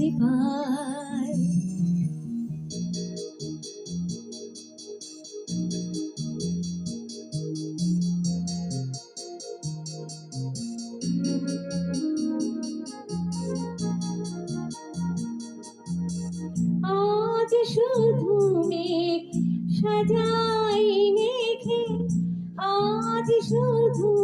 আমার পায় আজ শুধু মেঘ সাজাই মেঘে আজ শুধু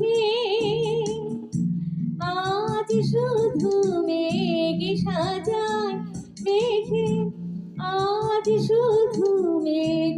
সুখে আজ শুধু মেঘে সাজায় মেঘে আজ শুধু মেঘ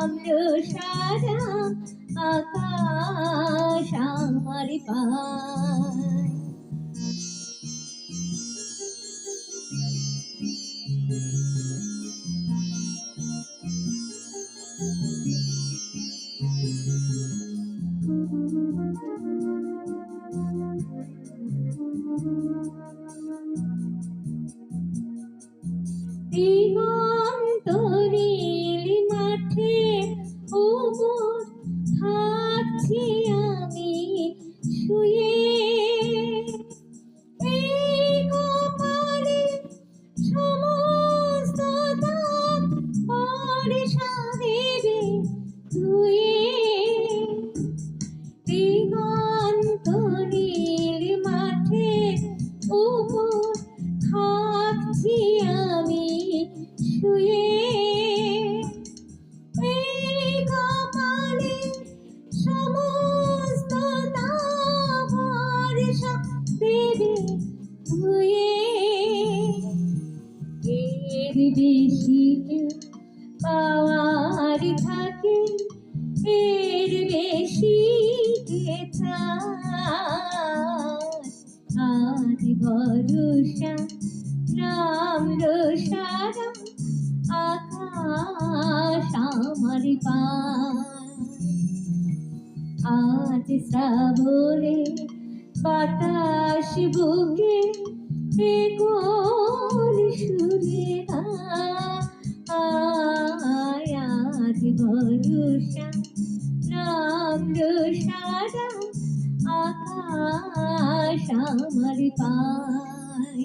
নাম সারা আকাশ আমার পায় শুয়ে বেশি পাওয়ার থাকে এর বেশি আজ ভরসা নাম আজ শ্রাবণে বাতাস বুকে বেগুন সুরে আয়াজ বরুষা রাম সারা আকাশ আমার পায়।